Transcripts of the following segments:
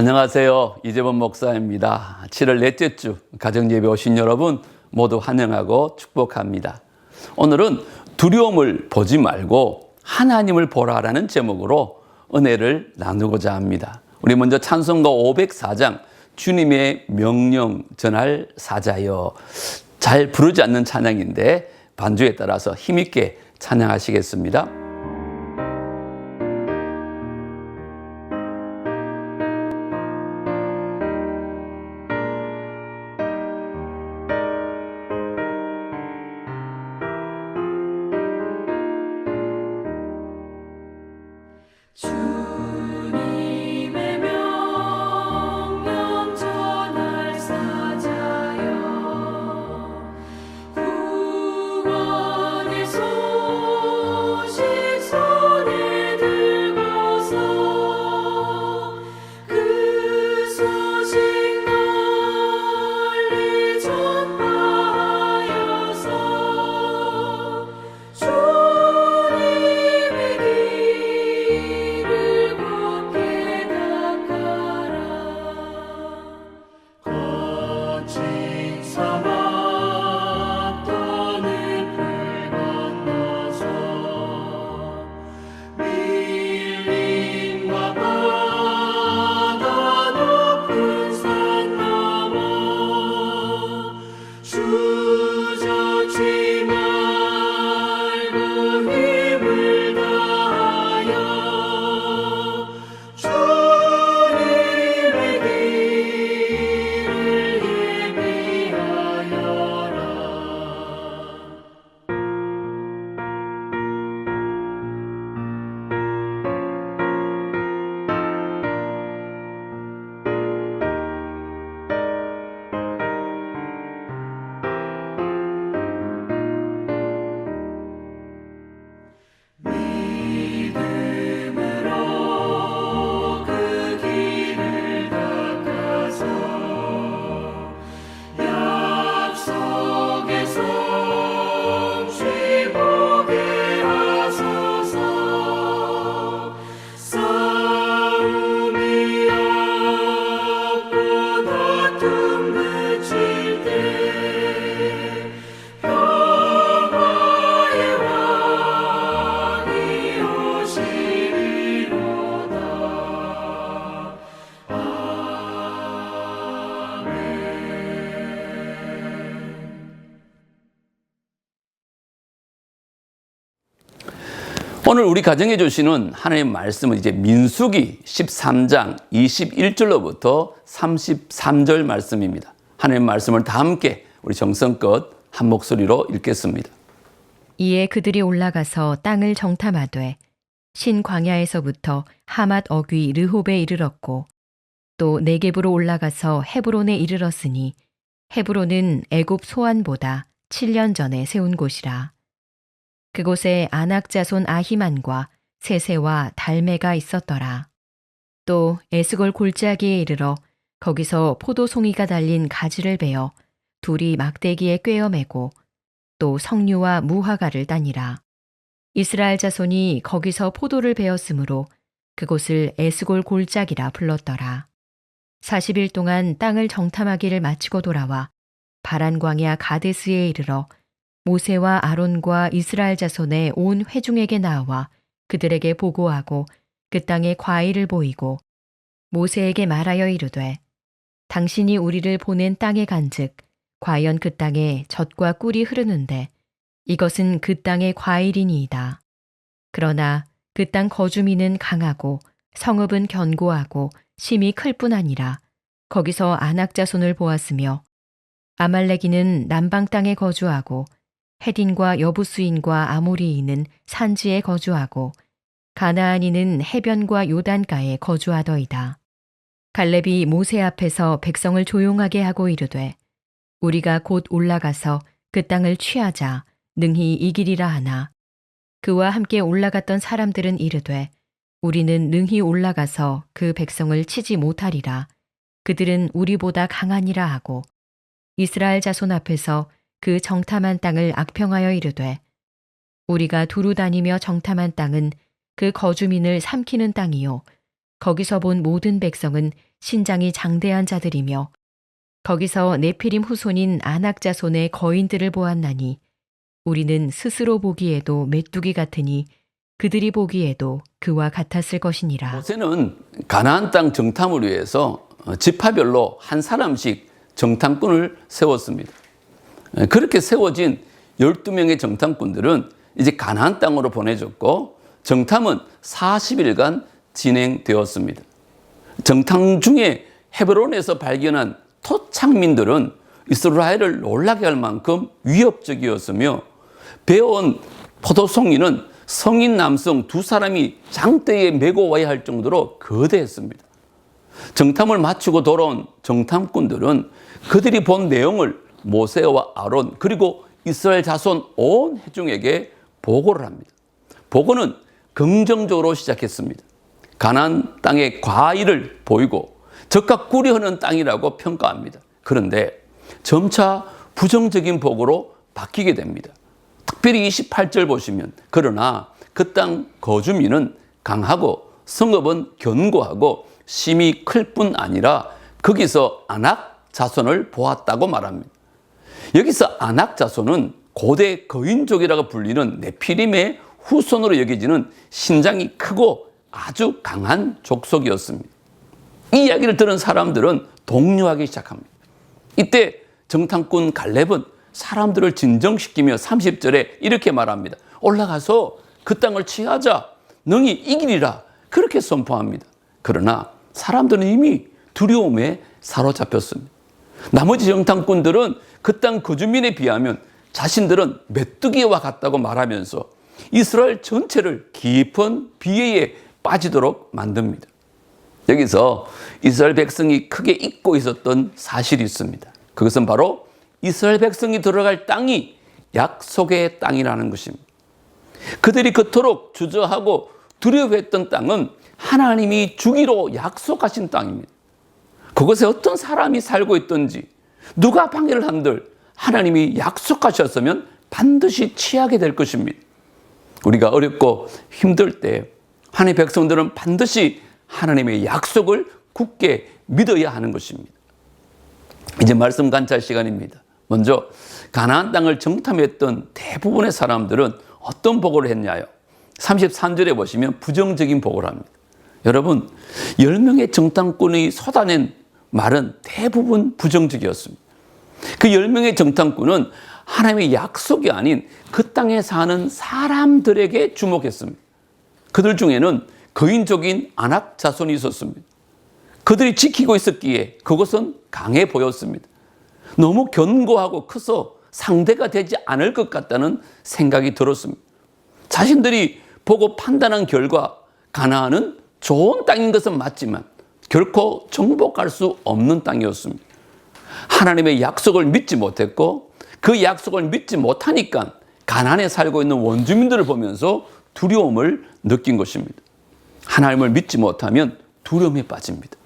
안녕하세요. 이재범 목사입니다. 7월 넷째 주 가정예배 오신 여러분 모두 환영하고 축복합니다. 오늘은 두려움을 보지 말고 하나님을 보라라는 제목으로 은혜를 나누고자 합니다. 우리 먼저 찬송가 504장 주님의 명령 전할 사자여 잘 부르지 않는 찬양인데 반주에 따라서 힘있게 찬양하시겠습니다. 오늘 우리 가정해 주시는 하나님 말씀은 이제 민수기 13장 21절로부터 33절 말씀입니다. 하나님 말씀을 다 함께 우리 정성껏 한 목소리로 읽겠습니다. 이에 그들이 올라가서 땅을 정탐하되 신 광야에서부터 하맛 어귀 르홉에 이르렀고 또 네겝으로 올라가서 헤브론에 이르렀으니 헤브론은 애굽 소안보다 7년 전에 세운 곳이라 그곳에 아낙 자손 아히만과 세세와 달메가 있었더라 또 에스골 골짜기에 이르러 거기서 포도송이가 달린 가지를 베어 둘이 막대기에 꿰어 매고 또 석류와 무화과를 따니라. 이스라엘 자손이 거기서 포도를 베었으므로 그곳을 에스골 골짜기라 불렀더라. 40일 동안 땅을 정탐하기를 마치고 돌아와 바란 광야 가데스에 이르러 모세와 아론과 이스라엘 자손의 온 회중에게 나와 그들에게 보고하고 그 땅에 과일을 보이고 모세에게 말하여 이르되 당신이 우리를 보낸 땅에 간즉 과연 그 땅에 젖과 꿀이 흐르는데 이것은 그 땅의 과일이니이다. 그러나 그 땅 거주민은 강하고 성읍은 견고하고 심이 클 뿐 아니라 거기서 안악 자손을 보았으며 아말레기는 남방 땅에 거주하고 헤딘과 여부스인과 아모리인은 산지에 거주하고 가나안인은 해변과 요단가에 거주하더이다. 갈렙이 모세 앞에서 백성을 조용하게 하고 이르되 우리가 곧 올라가서 그 땅을 취하자. 능히 이기리라 하나. 그와 함께 올라갔던 사람들은 이르되 우리는 능히 올라가서 그 백성을 치지 못하리라. 그들은 우리보다 강하니라 하고 이스라엘 자손 앞에서 그 정탐한 땅을 악평하여 이르되 우리가 두루 다니며 정탐한 땅은 그 거주민을 삼키는 땅이요 거기서 본 모든 백성은 신장이 장대한 자들이며 거기서 네피림 후손인 아낙 자손의 거인들을 보았나니 우리는 스스로 보기에도 메뚜기 같으니 그들이 보기에도 그와 같았을 것이니라. 모세는 가나안 땅 정탐을 위해서 어, 지파별로 한 사람씩 정탐꾼을 세웠습니다. 에, 그렇게 세워진 12명의 정탐꾼들은 이제 가나안 땅으로 보내졌고 정탐은 40일간 진행되었습니다. 정탐 중에 헤브론에서 발견한 토착민들은 이스라엘을 놀라게 할 만큼 위협적이었으며 배워온 포도송이는 성인 남성 두 사람이 장대에 메고 와야 할 정도로 거대했습니다. 정탐을 마치고 돌아온 정탐꾼들은 그들이 본 내용을 모세와 아론 그리고 이스라엘 자손 온 회중에게 보고를 합니다. 보고는 긍정적으로 시작했습니다. 가나안 땅의 과일을 보이고 적각 꾸려하는 땅이라고 평가합니다. 그런데 점차 부정적인 보고로 바뀌게 됩니다. 특별히 28절 보시면 그러나 그 땅 거주민은 강하고 성읍은 견고하고 심이 클 뿐 아니라 거기서 안악 자손을 보았다고 말합니다. 여기서 안악 자손은 고대 거인족이라고 불리는 네피림의 후손으로 여겨지는 신장이 크고 아주 강한 족속이었습니다. 이 이야기를 들은 사람들은 동요하기 시작합니다. 이때 정탐꾼 갈렙은 사람들을 진정시키며 30절에 이렇게 말합니다. 올라가서 그 땅을 취하자. 능히 이기리라. 그렇게 선포합니다. 그러나 사람들은 이미 두려움에 사로잡혔습니다. 나머지 정탐꾼들은 그 땅 거주민에 비하면 자신들은 메뚜기와 같다고 말하면서 이스라엘 전체를 깊은 비애에 빠지도록 만듭니다. 여기서 이스라엘 백성이 크게 잊고 있었던 사실이 있습니다. 그것은 바로 이스라엘 백성이 들어갈 땅이 약속의 땅이라는 것입니다. 그들이 그토록 주저하고 두려워했던 땅은 하나님이 주기로 약속하신 땅입니다. 그곳에 어떤 사람이 살고 있든지 누가 방해를 한들 하나님이 약속하셨으면 반드시 취하게 될 것입니다. 우리가 어렵고 힘들 때 하나님의 백성들은 반드시 하나님의 약속을 굳게 믿어야 하는 것입니다. 이제 말씀 관찰 시간입니다. 먼저 가나안 땅을 정탐했던 대부분의 사람들은 어떤 보고를 했냐요? 33절에 보시면 부정적인 보고를 합니다. 여러분, 10명의 정탐꾼이 쏟아낸 말은 대부분 부정적이었습니다. 그 10명의 정탐꾼은 하나님의 약속이 아닌 그 땅에 사는 사람들에게 주목했습니다. 그들 중에는 거인족인 안악 자손이 있었습니다. 그들이 지키고 있었기에 그것은 강해 보였습니다. 너무 견고하고 커서 상대가 되지 않을 것 같다는 생각이 들었습니다. 자신들이 보고 판단한 결과 가나안은 좋은 땅인 것은 맞지만 결코 정복할 수 없는 땅이었습니다. 하나님의 약속을 믿지 못했고 그 약속을 믿지 못하니까 가난에 살고 있는 원주민들을 보면서 두려움을 느낀 것입니다. 하나님을 믿지 못하면 두려움에 빠집니다.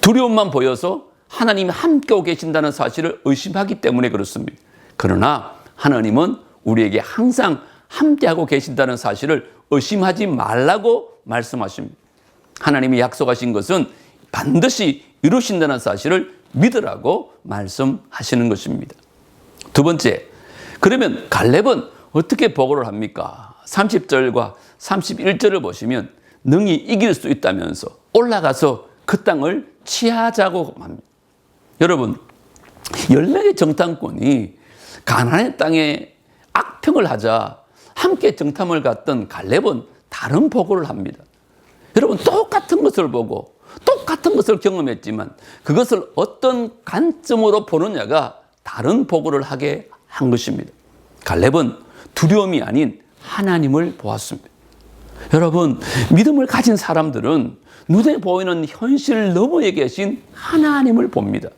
두려움만 보여서 하나님이 함께하고 계신다는 사실을 의심하기 때문에 그렇습니다. 그러나 하나님은 우리에게 항상 함께하고 계신다는 사실을 의심하지 말라고 말씀하십니다. 하나님이 약속하신 것은 반드시 이루신다는 사실을 믿으라고 말씀하시는 것입니다. 두 번째, 그러면 갈렙은 어떻게 보고를 합니까? 30절과 31절을 보시면 능히 이길 수 있다면서 올라가서 그 땅을 취하자고 합니다. 여러분, 10명의 정탐꾼이 가나안의 땅에 악평을 하자 함께 정탐을 갔던 갈렙은 다른 보고를 합니다. 여러분 똑같은 것을 보고 똑같은 것을 경험했지만 그것을 어떤 관점으로 보느냐가 다른 보고를 하게 한 것입니다. 갈렙은 두려움이 아닌 하나님을 보았습니다. 여러분 믿음을 가진 사람들은 눈에 보이는 현실 너머에 계신 하나님을 봅니다.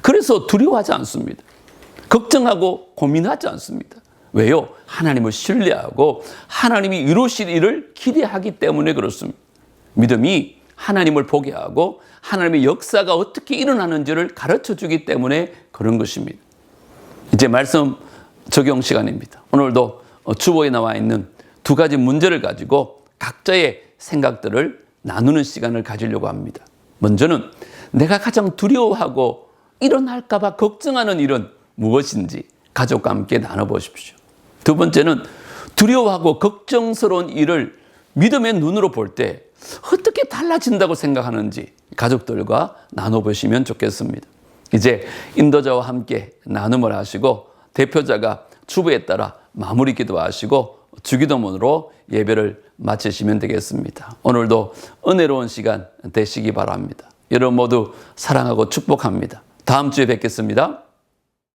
그래서 두려워하지 않습니다. 걱정하고 고민하지 않습니다. 왜요? 하나님을 신뢰하고 하나님이 이루실 일을 기대하기 때문에 그렇습니다. 믿음이 하나님을 보게 하고 하나님의 역사가 어떻게 일어나는지를 가르쳐 주기 때문에 그런 것입니다. 이제 말씀 적용 시간입니다. 오늘도 주보에 나와 있는 두 가지 문제를 가지고 각자의 생각들을 나누는 시간을 가지려고 합니다. 먼저는 내가 가장 두려워하고 일어날까봐 걱정하는 일은 무엇인지 가족과 함께 나눠보십시오. 두 번째는 두려워하고 걱정스러운 일을 믿음의 눈으로 볼 때 어떻게 달라진다고 생각하는지 가족들과 나눠보시면 좋겠습니다. 이제 인도자와 함께 나눔을 하시고 대표자가 주부에 따라 마무리 기도하시고 주기도문으로 예배를 마치시면 되겠습니다. 오늘도 은혜로운 시간 되시기 바랍니다. 여러분 모두 사랑하고 축복합니다. 다음 주에 뵙겠습니다.